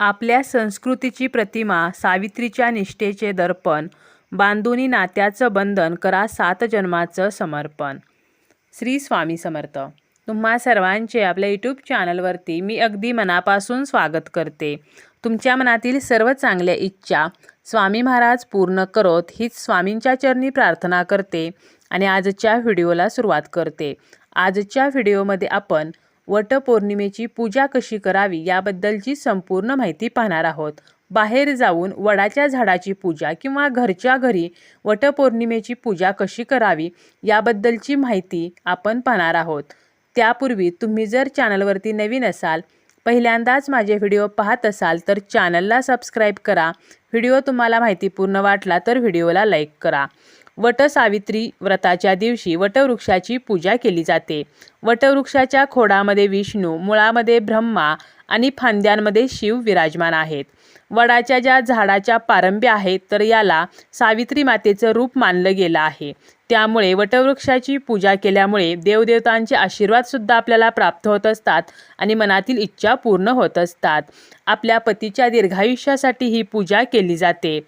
आपल्या संस्कृतीची प्रतिमा सावित्रीच्या निष्ठेचे दर्पण बांधुनी नात्याचं बंधन करा सात जन्माचं समर्पण. श्री स्वामी समर्थ. तुम्हा सर्वांचे आपल्या यूट्यूब चॅनलवरती मी अगदी मनापासून स्वागत करते. तुमच्या मनातील सर्व चांगल्या इच्छा स्वामी महाराज पूर्ण करोत हीच स्वामींच्या चरणी प्रार्थना करते आणि आजच्या व्हिडिओला सुरुवात करते. आजच्या व्हिडिओमध्ये आपण वटपौर्णिमेची पूजा कशी करावी याबद्दलची संपूर्ण माहिती पाहणार आहोत. बाहेर जाऊन वडाच्या झाडाची पूजा किंवा घरच्या घरी वटपौर्णिमेची पूजा कशी करावी याबद्दलची माहिती आपण पाहणार आहोत. त्यापूर्वी तुम्ही जर चॅनलवरती नवीन असाल पहिल्यांदाच माझे व्हिडिओ पाहत असाल तर चॅनलला सबस्क्राईब करा. व्हिडिओ तुम्हाला माहितीपूर्ण वाटला तर व्हिडिओला लाईक करा. वटसावित्री व्रताच्या दिवशी वटवृक्षाची पूजा केली जाते. वटवृक्षाच्या खोडामध्ये विष्णू मुळामध्ये ब्रह्मा आणि फांद्यांमध्ये शिव विराजमान आहेत. वडाच्या ज्या झाडाच्या पारंब्या आहेत तर याला सावित्री मातेचं रूप मानलं गेलं आहे. त्यामुळे वटवृक्षाची पूजा केल्यामुळे देवदेवतांचे आशीर्वादसुद्धा आपल्याला प्राप्त होत असतात आणि मनातील इच्छा पूर्ण होत असतात. आपल्या पतीच्या दीर्घायुष्यासाठी ही पूजा केली जाते.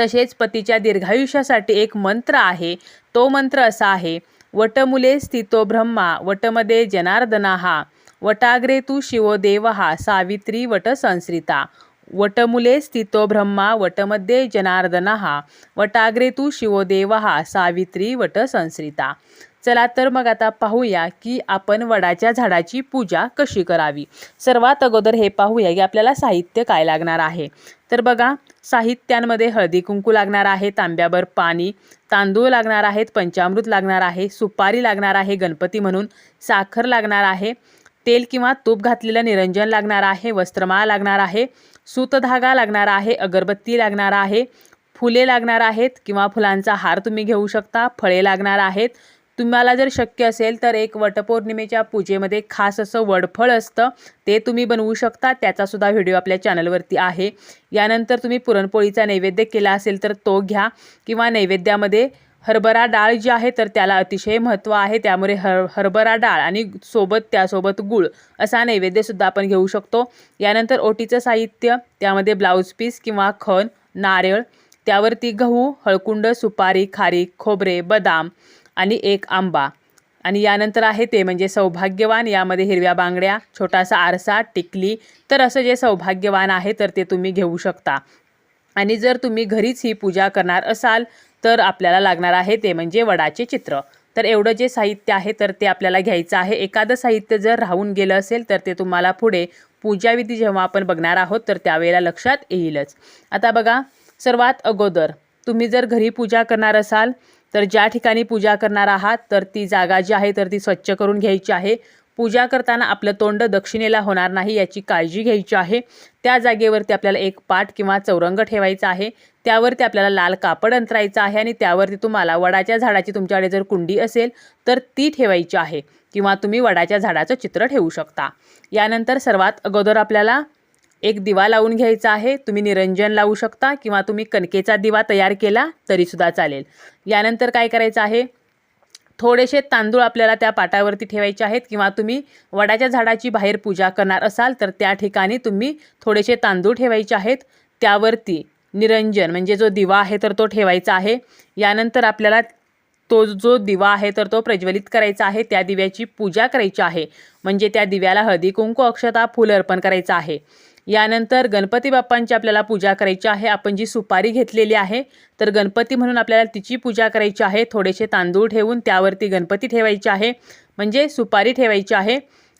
तसेच पतीच्या दीर्घायुष्यासाठी एक मंत्र आहे. तो मंत्र असा आहे वटमुले स्थितो ब्रह्मा वटमध्ये जनार्दना हा वटाग्रे तू शिवो देव हा सावित्री वट संस्रिता वटमुले स्थितो ब्रह्मा वटमध्ये जनार्दना हा वटाग्रे तू शिवोदेव हा सावित्री वट संश्रिता चला तर मग आता पाहूया की आपण वडाच्या झाडाची पूजा कशी करावी. सर्वात अगोदर हे पाहूया की आपल्याला साहित्य काय लागणार आहे. तर बघा साहित्यांमध्ये हळदी कुंकू लागणार आहे तांब्याभर पाणी तांदूळ लागणार आहेत पंचामृत लागणार आहे सुपारी लागणार आहे गणपती म्हणून साखर लागणार आहे तेल किंवा तूप घातलेलं निरंजन लागणार आहे वस्त्रमाळ लागणार आहे सूतधागा लागणार आहे अगरबत्ती लागणार आहे फुले लागणार आहेत किंवा फुलांचा हार तुम्ही घेऊ शकता फळे लागणार आहेत. तुम्हाला जर शक्य असेल तर एक वटपौर्णिमेच्या पूजेमध्ये खास असं वडफळ असतं ते तुम्ही बनवू शकता त्याचासुद्धा व्हिडिओ आपल्या चॅनलवरती आहे. यानंतर तुम्ही पुरणपोळीचा नैवेद्य केला असेल तर तो घ्या किंवा नैवेद्यामध्ये हरभरा डाळ जी आहे तर त्याला अतिशय महत्त्व आहे. त्यामुळे हर हरभरा डाळ आणि सोबत त्यासोबत गूळ असा नैवेद्यसुद्धा आपण घेऊ शकतो. यानंतर ओटीचं साहित्य त्यामध्ये ब्लाऊज पीस किंवा खण नारळ त्यावरती गहू हळकुंड सुपारी खारीक खोबरे बदाम आणि एक आंबा. आणि यानंतर आहे ते म्हणजे सौभाग्यवान. यामध्ये हिरव्या बांगड्या छोटासा आरसा टिकली तर असं जे सौभाग्यवान आहे तर ते तुम्ही घेऊ शकता. आणि जर तुम्ही घरीच ही पूजा करणार असाल तर आपल्याला लागणार आहे ते म्हणजे वडाचे चित्र. तर एवढं जे साहित्य आहे तर ते आपल्याला घ्यायचं आहे. एखादं साहित्य जर राहून गेलं असेल तर ते तुम्हाला पुढे पूजाविधी जेव्हा आपण बघणार आहोत तर त्यावेळेला लक्षात येईलच. आता बघा सर्वात अगोदर तुम्ही जर घरी पूजा करणार असाल तर ज्या ठिकाणी पूजा करणार आहात तर ती जागा जी आहे तर ती स्वच्छ करून घ्यायची आहे. पूजा करताना आपलं तोंड दक्षिणेला होणार नाही याची काळजी घ्यायची आहे. त्या जागेवरती आपल्याला एक पाट किंवा चौरंग ठेवायचा आहे. त्यावरती आपल्याला लाल कापड अंतरायचं आहे आणि त्यावरती तुम्हाला वडाच्या झाडाची तुमच्याकडे जर कुंडी असेल तर ती ठेवायची आहे किंवा तुम्ही वडाच्या झाडाचं चित्र ठेवू शकता. यानंतर सर्वात अगोदर आपल्याला एक दिवा लावून घ्यायचा आहे. तुम्ही निरंजन लावू शकता किंवा तुम्ही कणकेचा दिवा तयार केला तरीसुद्धा चालेल. यानंतर काय करायचं आहे? थोडेसे तांदूळ आपल्याला त्या पाटावरती ठेवायचे आहेत किंवा तुम्ही वडाच्या झाडाची बाहेर पूजा करणार असाल तर त्या ठिकाणी तुम्ही थोडेसे तांदूळ ठेवायचे आहेत. त्यावरती निरंजन म्हणजे जो दिवा आहे तर तो ठेवायचा आहे. यानंतर आपल्याला तो जो दिवा आहे तर तो प्रज्वलित करायचा आहे. त्या दिव्याची पूजा करायची आहे. म्हणजे त्या दिव्याला हळदी कुंकू अक्षता फुल अर्पण करायचं आहे. यानंतर गणपती बाप्पांची आपल्याला पूजा करायची आहे. आपण जी सुपारी घेतलेली आहे तर गणपती म्हणून आपल्याला तिची पूजा करायची आहे. थोडेसे तांदूळ ठेवून त्यावरती गणपती ठेवायचे आहे. म्हणजे सुपारी ठेवायची आहे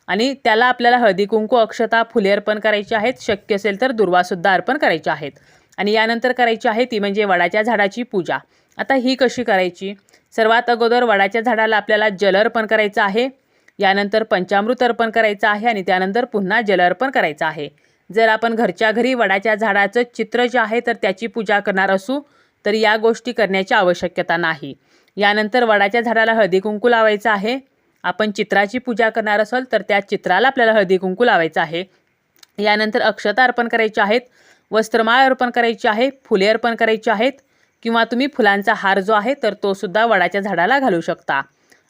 आणि त्याला आपल्याला हळदी कुंकू अक्षता फुले अर्पण करायची आहेत. शक्य असेल तर दुर्वासुद्धा अर्पण करायचे आहेत. आणि यानंतर करायची आहे ती म्हणजे वडाच्या झाडाची पूजा. आता ही कशी करायची? सर्वात अगोदर वडाच्या झाडाला आपल्याला जल अर्पण करायचं आहे. यानंतर पंचामृत अर्पण करायचं आहे आणि त्यानंतर पुन्हा जल अर्पण करायचं आहे. जर आपण घरच्या घरी वडाच्या झाडाचं चित्र जे आहे तर त्याची पूजा करणार असू तर या गोष्टी करण्याची आवश्यकता नाही. यानंतर वडाच्या झाडाला हळदी कुंकू लावायचं आहे. आपण चित्राची पूजा करणार असाल तर त्या चित्राला आपल्याला हळदी कुंकू लावायचं आहे. यानंतर अक्षता अर्पण करायची आहेत वस्त्रमाळ अर्पण करायची आहे फुले अर्पण करायची आहेत किंवा तुम्ही फुलांचा हार जो आहे तर तो सुद्धा वडाच्या झाडाला घालू शकता.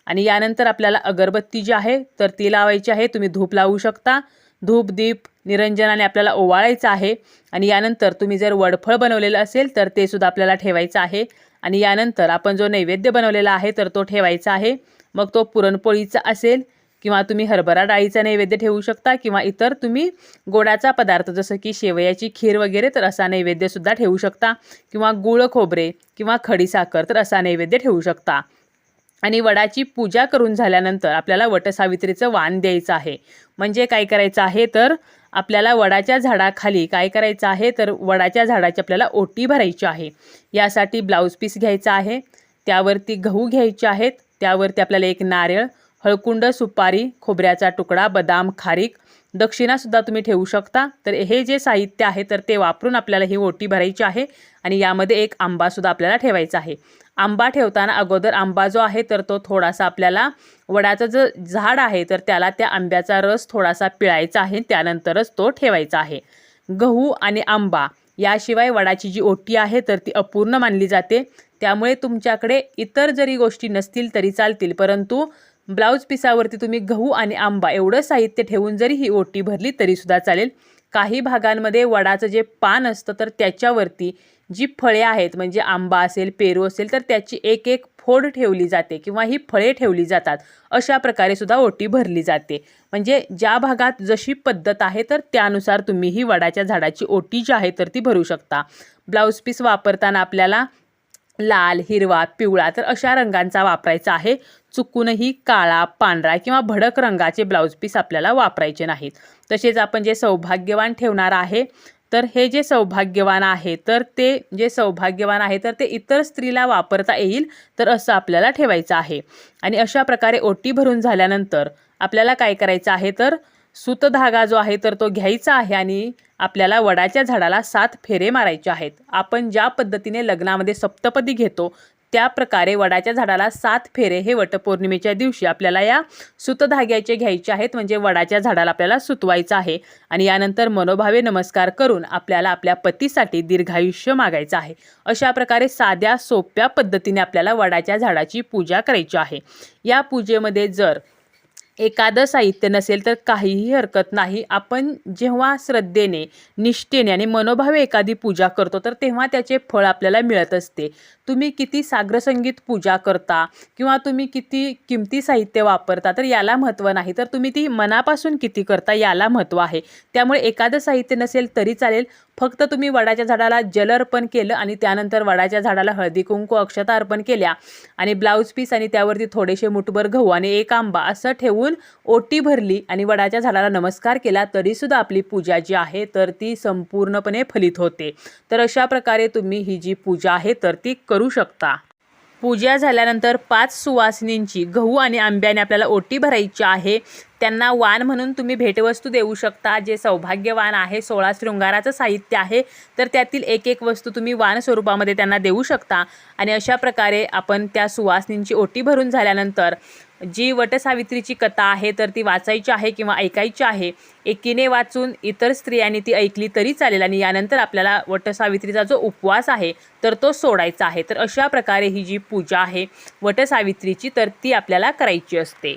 आणि यानंतर आपल्याला अगरबत्ती जी आहे तर ती लावायची आहे तुम्ही धूप लावू शकता. धूप दीप निरंजनाने आपल्याला ओवाळायचं आहे. आणि यानंतर तुम्ही जर वडफळ बनवलेलं असेल तर ते सुद्धा आपल्याला ठेवायचं आहे. आणि यानंतर आपण जो नैवेद्य बनवलेला आहे तर तो ठेवायचा आहे. मग तो पुरणपोळीचा असेल किंवा तुम्ही हरभरा डाळीचा नैवेद्य ठेवू शकता किंवा इतर तुम्ही गोडाचा पदार्थ जसं की शेवयाची खीर वगैरे तर असा नैवेद्यसुद्धा ठेवू शकता. किंवा गुळ खोबरे किंवा खडीसाखर तर असा नैवेद्य ठेवू शकता. आणि वडाची पूजा करून झाल्यानंतर आपल्याला वटसावित्रीचं वाण द्यायचं आहे. म्हणजे काय करायचं आहे तर आपल्याला वडाच्या झाडाखाली काय करायचं आहे तर वडाच्या झाडाची आपल्याला ओटी भरायची आहे. यासाठी ब्लाऊज पीस घ्यायचा आहे. त्यावरती गहू घ्यायचे आहेत. त्यावरती आपल्याला एक नारळ हळकुंड सुपारी खोबऱ्याचा तुकडा बदाम खारीक दक्षिणासुद्धा तुम्ही ठेवू शकता. तर हे जे साहित्य आहे तर ते वापरून आपल्याला ही ओटी भरायची आहे आणि यामध्ये एक आंबासुद्धा आपल्याला ठेवायचा आहे. आंबा ठेवताना अगोदर आंबा जो आहे तर तो थोडासा आपल्याला वडाचं जो झाड आहे तर त्याला त्या आंब्याचा रस थोडासा पिळायचा आहे त्यानंतरच तो ठेवायचा आहे. गहू आणि आंबा याशिवाय वडाची जी ओटी आहे तर ती अपूर्ण मानली जाते. त्यामुळे तुमच्याकडे इतर जरी गोष्टी नसतील तरी चालतील परंतु ब्लाऊज पिसावरती तुम्ही गहू आणि आंबा एवढं साहित्य ठेवून जरी ही ओटी भरली तरीसुद्धा चालेल. काही भागांमध्ये वडाचं जे पान असतं तर त्याच्यावरती जी फळे आहेत म्हणजे आंबा असेल पेरू असेल तर त्याची एक एक फोड ठेवली जाते किंवा ही फळे ठेवली जातात. अशा प्रकारे सुद्धा ओटी भरली जाते. म्हणजे ज्या भागात जशी पद्धत आहे तर त्यानुसार तुम्ही ही वडाच्या झाडाची ओटी जी आहे तर ती भरू शकता. ब्लाऊज पीस वापरताना आपल्याला लाल हिरवा पिवळा तर अशा रंगांचा वापरायचा आहे. चुकूनही काळा पांढरा किंवा भडक रंगाचे ब्लाऊज पीस आपल्याला वापरायचे नाहीत. तसेच आपण जे सौभाग्यवान ठेवणार आहे तर हे जे सौभाग्यवान आहे तर ते जे सौभाग्यवान आहे तर ते इतर स्त्रीला वापरता येईल तर असं आपल्याला ठेवायचं आहे. आणि अशा प्रकारे ओटी भरून झाल्यानंतर आपल्याला काय करायचं आहे तर सुतधागा जो आहे तर तो घ्यायचा आहे आणि आपल्याला वडाच्या झाडाला सात फेरे मारायचे आहेत. आपण ज्या पद्धतीने लग्नामध्ये सप्तपदी घेतो त्या प्रकारे वडाच्या झाडाला सात फेरे हे वटपौर्णिमेच्या दिवशी आपल्याला या सुतधाग्याचे घ्यायचे आहेत. म्हणजे वडाच्या झाडाला आपल्याला सुतवायचं आहे आणि यानंतर मनोभावे नमस्कार करून आपल्याला आपल्या पतीसाठी दीर्घायुष्य मागायचं आहे. अशा प्रकारे साध्या सोप्या पद्धतीने आपल्याला वडाच्या झाडाची पूजा करायची आहे. या पूजेमध्ये जर एखादं साहित्य नसेल तर काहीही हरकत नाही. आपण जेव्हा श्रद्धेने निष्ठेने आणि मनोभावे एखादी पूजा करतो तर तेव्हा त्याचे फळ आपल्याला मिळत असते. तुम्ही किती साग्रसंगीत पूजा करता किंवा तुम्ही किती किमती साहित्य वापरता तर याला महत्त्व नाही. तर तुम्ही ती मनापासून किती करता याला महत्त्व आहे. त्यामुळे एखादं साहित्य नसेल तरी चालेल. फक्त तुम्ही वडाच्या झाडाला जल अर्पण केलं आणि त्यानंतर वडाच्या झाडाला हळदी कुंकू अक्षता अर्पण केल्या आणि ब्लाऊज पीस आणि त्यावरती थोडेसे मुठभर गहू आणि एक आंबा असं ठेवून ओटी भरली आणि वडाच्या झाडाला नमस्कार केला तरीसुद्धा आपली पूजा जी आहे तर ती संपूर्णपणे फलित होते. तर अशा प्रकारे तुम्ही ही जी पूजा आहे तर ती करू शकता. पूजा झाल्यानंतर पाच सुवासिनींची गहू आणि आंब्याने आपल्याला ओटी भरायची आहे. त्यांना वाण म्हणून तुम्ही भेटवस्तू देऊ शकता जे सौभाग्यवान आहे सोळा शृंगाराचं साहित्य आहे तर त्यातील एक एक वस्तू तुम्ही वाण स्वरूपामध्ये त्यांना देऊ शकता. आणि अशा प्रकारे आपण त्या सुवासिनींची ओटी भरून झाल्यानंतर जी वटसावित्रीची कथा आहे तर ती वाचायची आहे किंवा ऐकायची आहे एकीने वाचून इतर स्त्रियांनी ती ऐकली तरी चालेल आणि यानंतर आपल्याला वटसावित्रीचा जो उपवास आहे तर तो सोडायचा आहे. तर अशा प्रकारे ही जी पूजा आहे वटसावित्रीची तर ती आपल्याला करायची असते.